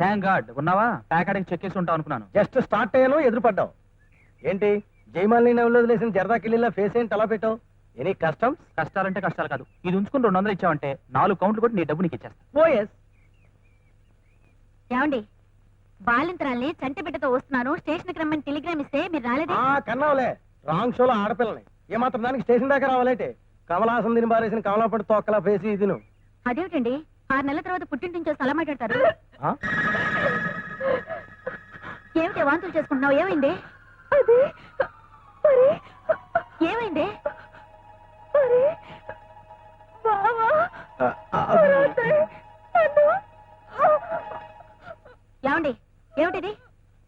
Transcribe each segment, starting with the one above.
Thank God ఉన్నావా? ప్యాకెట్కి check చేసి ఉంటావు అనుకున్నాను. జస్ట్ స్టార్ట్ అయ్యాను ఎదురుపడ్డావు. ఏంటి? జైమాలిని నవ్వులు వదిలేసిన జరదా కిల్లీలా ఫేస్ ఏంటి? అలా పెట్టావు? ఎనీ కస్టమ్స్ కష్టాలంటే కష్టాలు కాదు. ఇది ఉంచుకుని రెండు వందలు ఇచ్చావంటే నాలుగు కౌంట్లు కొట్టి నీ డబ్బు నీకు ఇచ్చేస్తా. పోయస్ ఏమండి? బాలింతరాల్ని చంటి బిడ్డతో వస్తున్నాను. స్టేషన్కి రమ్మని టెలిగ్రామ్ ఇస్తే మీరు రాలేదే? ఆ కన్నావులే. రాంగ్ షోలో ఆడపిల్లని. ఏమాత్రం దానికి స్టేషన్ దాకా రావాలంటే? కమలాసం తిని బారేసిన కమలాపడి తొక్కలా ఫేసి ఇది నువ్వు అదేమిటండి? ఆరు నెలల తర్వాత పుట్టింటి నుంచి అలా మాట్లాడతారు? ఏమిటి వాంతులు చేసుకుంటున్నావు? ఏమైంది? ఏమైంది? ఏమండి? ఏమిటిది?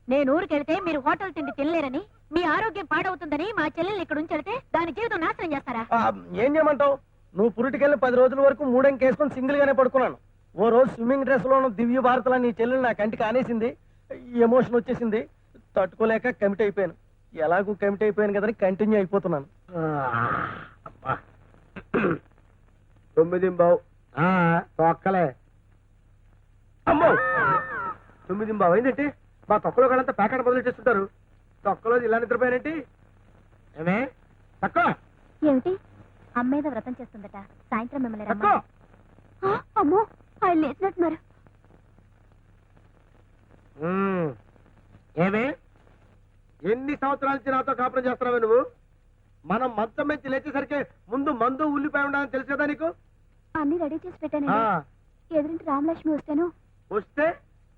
నేను ఊరికెళ్తే మీరు హోటల్ తిండి తినలేరని? మీ ఆరోగ్యం పాడవుతుందని మా చెల్లెల్ని ఇక్కడ ఉంచెడితే దాని జీవితం నాశనం చేస్తారా? ఆ, ఏం చేయమంటావు? నువ్వు పురిటికెళ్ళి పది రోజుల వరకు మూడెంకి వేసుకొని సింగిల్ గానే పడుకున్నాను. ఓ రోజు స్విమ్మింగ్ డ్రెస్ లోను దివ్య భారతలా నీ చెల్లెలు నా కంటికి ఆనేసింది. ఎమోషన్ వచ్చేసింది. తట్టుకోలేక కమిట్ అయిపోయాను. ఎలాగూ కమిట్ అయిపోయాను కదని కంటిన్యూ అయిపోతున్నాను. తొమ్మిది బావు. తొక్కలే. అమ్మో! తొమ్మిది బావు. ఏంటంటే మా తొక్కలో వాళ్ళంతా ప్యాకెట్ బదులు చేస్తుంటారు. తొక్కలో ఇలా నిద్రపోయానంటే ఏమే? తక్కువ ఏమిటి? అమ్మేద వ్రతం చేస్తుందట. సాయంత్రం మిమ్మల్ని తక్కువ రమ్మని ఆ, అమ్మో! ఆయన లేచినట్టున్నారు. ఏమే? ఎన్ని సంవత్సరాల నుంచి నాతో కాపురం చేస్తున్నావే నువ్వు? మనం మంచం నుంచి లేచేసరికి ముందు మందు ఉల్లిపాయ ఉండాలని తెలుసు కదా నీకు? అన్ని రెడీ చేసి పెట్టానండి. ఆ, ఎదురింటి రామలక్ష్మి వస్తాను. వస్తే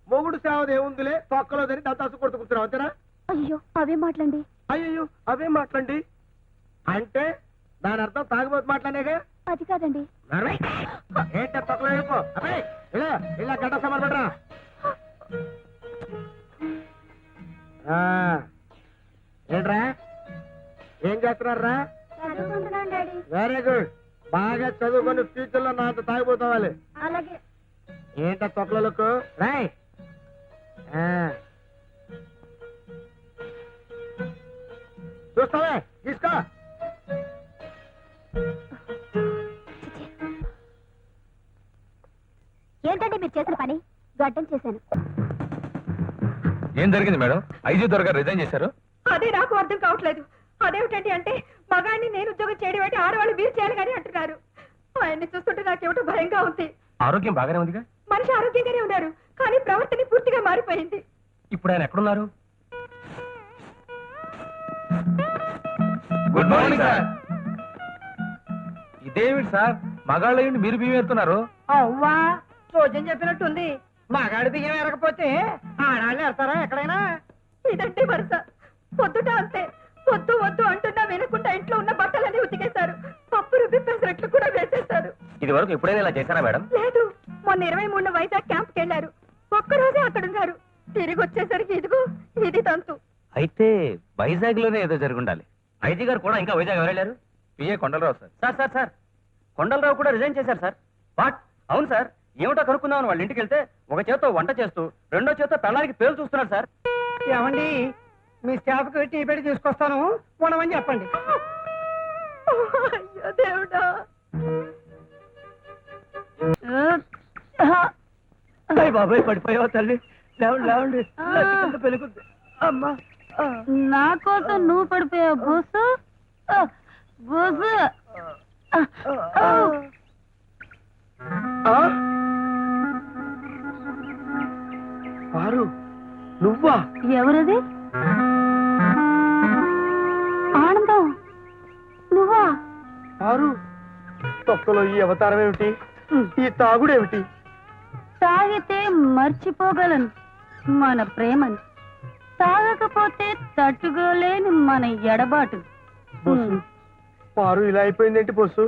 మొగుడు సేవది ఏముందిలే? తొక్కలో తిని దాతాసు కొడుతూ కూర్చున్నావు అంతేనా? అయ్యో అవే మాటలండి. అయ్యో అవే మాట్లాడి. అంటే దాని అర్థం తాగుబోతు మాట్లాడేగా? అది కాదండి. ఏంట అబ్బాయి ఇలా ఇలా గడ్డ సమర్పడరా ఏంట్రా? ఏం చేస్తున్నారా వెరీ గుడ్ బాగా చదువుకొని ఫ్యూచర్లో నాతో తాగిపోతావాలి ఏంట తొక్కలకు రాయ్. చూస్తావే? తీసుకో. ఏంటంటే మీరు చేసిన పని? గడ్డం చేశాను. ఏం జరిగింది మేడం? ఐజీ దొరగారు రిజైన్ చేశారు? అదే నాకు అర్థం కావట్లేదు. అదేమిటండి అంటే మగాడిని నేను ఉద్యోగం చేయడం అంటే ఆడవాళ్ళు మీరు చేయాలి కానీ అంటున్నారు. ఆయన్ని చూస్తుంటే నాకేమిటో భయంగా ఉంది. ఆరోగ్యం బాగానే ఉందిగా? మనిషి ఆరోగ్యంగానే ఉన్నారు కానీ ప్రవర్తన పూర్తిగా మారిపోయింది. ఇప్పుడు ఆయన ఎక్కడున్నారు? గుడ్ మార్నింగ్ సార్ ఇదేమిటి సార్ మగాళ్ళ మీరు బియ్యం ఎత్తున్నారు? అవ్వా రోజం చెప్పినట్టుంది. మగాడి బియ్యం ఎరగపోతే ఆడాళ్ళు ఎడతారా ఎక్కడైనా? ఇదంటే వరుస. పొద్దుట అంతే. వద్దు వద్దు అంటున్నా వినకుండా ఇంట్లో ఉన్న బట్టలన్నీ ఉతికేశారు. పప్పు రుబ్బి పెసరట్లు కూడా వేసేశారు. ఇది వరకు ఎప్పుడైనా ఇలా చేశారా మేడం? లేదు. మొన్న ఇరవై మూడు వైజాగ్ క్యాంప్కి వెళ్ళారు. ఒక్కరోజే అక్కడ ఉన్నారు. తిరిగి వచ్చేసరికి ఇదిగో ఇది తంతు. అయితే వైజాగ్లోనే ఏదో జరిగి ఉండాలి. ఐజీ గారు కూడా ఇంకా Vizag ఎవరెళ్ళారు PA Kondalarao sir. Sir sir sir. Kondalarao కూడా రిజైన్ చేశారు సార్. వాట్? అవును సార్. ఏమిటో కనుక్కుందామని వాళ్ళ ఇంటికి వెళ్తే ఒక చేత్తో వంట చేస్తూ రెండో చేత్తో పెళ్ళానికి పేరు చూస్తున్నారు సార్. ఏమండి? మీ స్టాఫ్కి టీ పెట్టి తీసుకొస్తాను. ఉండమని చెప్పండి. అయ్యో దేవుడా. బాబాయ్ పడిపోయావు తల్లి? లేవండి లేవండి. పెళ్ళికుంది అమ్మా. నా కోసం నువ్వు పడిపోయావు బోసు? బోసు. పారు నువ్వా? ఎవరది? ఆనందం. నువ్వా? పారు తొక్కలో ఈ అవతారం ఏమిటి ఈ తాగుడేమిటి? తాగితే మర్చిపోగలను మన ప్రేమని. తాగకపోతే తట్టుకోలేని మన ఎడబాటు. బొస్సు పారు ఇలా అయిపోయిందేంటి బొస్సు?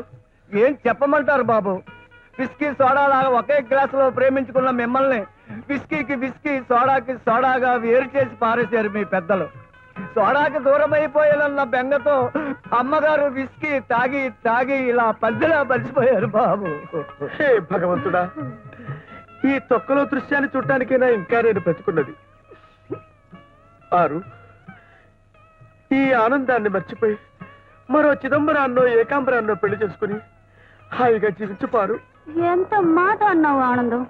ఏం చెప్పమంటారు బాబు? విస్కీ సోడా లాగా ఒకే గ్లాసులో ప్రేమించుకున్న మిమ్మల్ని విస్కీకి విస్కీ సోడాకి సోడాగా వేరు చేసి పారేశారు మీ పెద్దలు. సోడాకి దూరం అయిపోయానన్న బెంగతో అమ్మగారు విస్కీ తాగి తాగి ఇలా పద్దెలా బలిసిపోయారు బాబు. హే భగవంతుడా ఈ తొక్కలో దృశ్యాన్ని చూడటానికైనా ఇంకా నేను బ్రతుకున్నది. ఆరు. ఈ ఆనందాన్ని మర్చిపోయి మరో చిదంబరాన్నో ఏకాంబరాన్నో పెళ్ళి చేసుకుని హాయిగా జీవించుపారు. ఎంత మాట అన్నావు ఆనందం?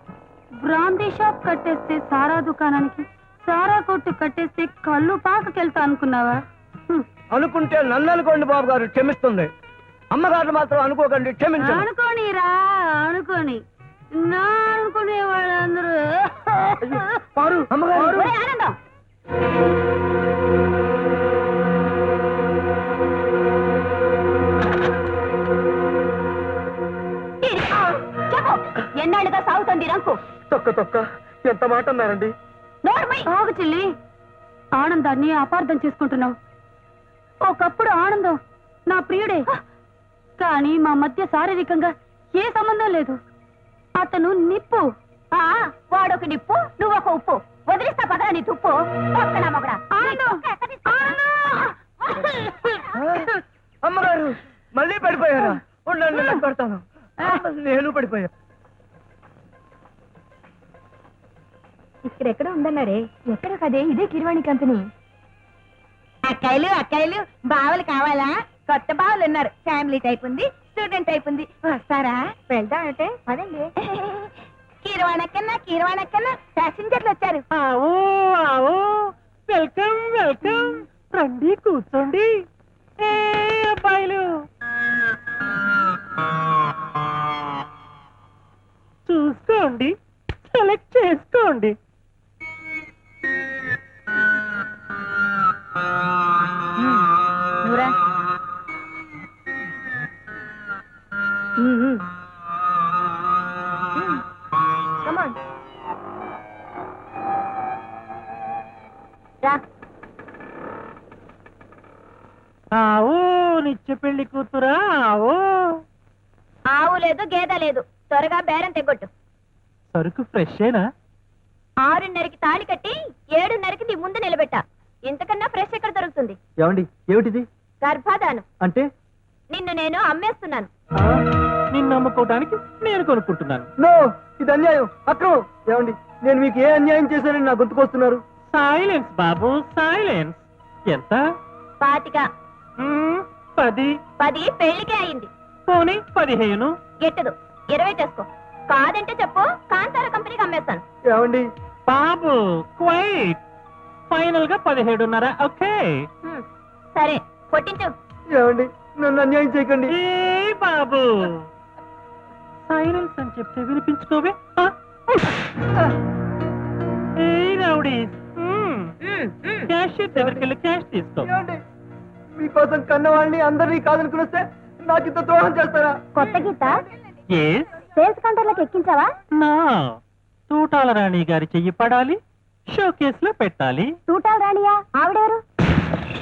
బ్రాందీ షాప్ కట్టేస్తే సారా దుకాణానికి సారా కొట్టు కట్టేస్తే కళ్ళు పాకకెళ్తా అనుకున్నావా. అనుకుంటే నన్ను అనుకోండి బాబు గారు క్షమిస్తుంది. అమ్మగారు మాత్రం అనుకోకండి క్షమించండి అనుకోనిరా అనుకోని. నా అనుకునే వాళ్ళందరూ. పారు అమ్మగారు ఆనందం. ఆగు చెల్లి. ఆనందాన్ని అపార్థం చేసుకుంటున్నావు. ఒకప్పుడు ఆనందం నా ప్రియుడే. కానీ మా మధ్య శారీరకంగా ఏ సంబంధం లేదు. అతను నిప్పు. వాడొక నిప్పు నువ్వు ఒక ఉప్పు. వదిలిస్తా పదరా నీ తుప్పు. పక్కన మొగడా. అమ్మగారు మళ్ళీ పడిపోయారా? ఉండండి పెడతాను. నేను పడిపోయా. ఇక్కడెక్కడ ఉందన్నారే. ఎక్కడ కదే? ఇదే కిరవాణి కంపెనీ. అక్కాయిలు అక్కాయిలు బావలు కావాలా? కొత్త బావలు ఉన్నారు. ఫ్యామిలీ టైప్ ఉంది స్టూడెంట్ టైప్ ఉంది. వస్తారా? వెళ్దాం అంటే పదండి. కీరవాణక్కన్నా కీరవాణక్కన్నా ప్యాసింజర్లు వచ్చారు. Welcome welcome. రండి కూర్చోండి. ఏ అబ్బాయిలు. చూసుకోండి సెలెక్ట్ చేసుకోండి. ఆవో నిత్య పెళ్ళి కూతురా ఆవో. ఆవు లేదు గేద లేదు. త్వరగా బేరం తెగొట్టు. సరుకు ఫ్రెషేనా ఆరున్నరకి తాళి కట్టి ఏడున్నరకి నీ ముందు నిలబెట్టా. ఇంతకన్నా ఫ్రెష్ ఎక్కడ దొరుకుతుంది? ఏమండి ఏమిటిది? గర్భాధానం. అంటే? నిన్ను నేను అమ్మేస్తున్నాను. ఆ, నిన్ను నమ్ముకోవడానికి నేను కొనుక్కుంటున్నాను. నో ఇది అన్యాయం అక్రమం. ఏమండి నేను మీకు ఏ అన్యాయం చేశానని నా గుర్తుకొస్తున్నారు సైలెన్స్ బాబు సైలెన్స్. ఎంత? పాతిక. పది. పది పెళ్ళికే అయింది. పోనీ పదిహేను. గెట్టదు ఇరవై చేసుకో. కాదంటే చెప్పు కాంతార కంపెనీకి అమ్మేస్తాను. ఏమండి? బాబు క్వైట్. ఫైనల్గా పదిహేడున్నర ఓకే. సరే కొట్టించు. ఏమండి? నన్ను అన్యాయం చేయకండి. ఏ బాబు? సైలెన్స్ అని చెప్తే వినిపించుకోవే? ఏ రౌడీ. క్యాష్ దగ్గరికి వెళ్ళి క్యాష్ తీసుకో. ఏమండి? మీకోసం కన్నవాళ్ళని అందరినీ కాదనుకుని వస్తే నాకు ఇంత ద్రోహం చేస్తారా? కొత్త గీత? సేల్స్ కౌంటర్లోకి ఎక్కించావా? నా. తూటాల రాణి గారి చెయ్యి పడాలి షో కేసులో పెట్టాలి. టూటాల్ రాణియా? ఆవిడెవరు?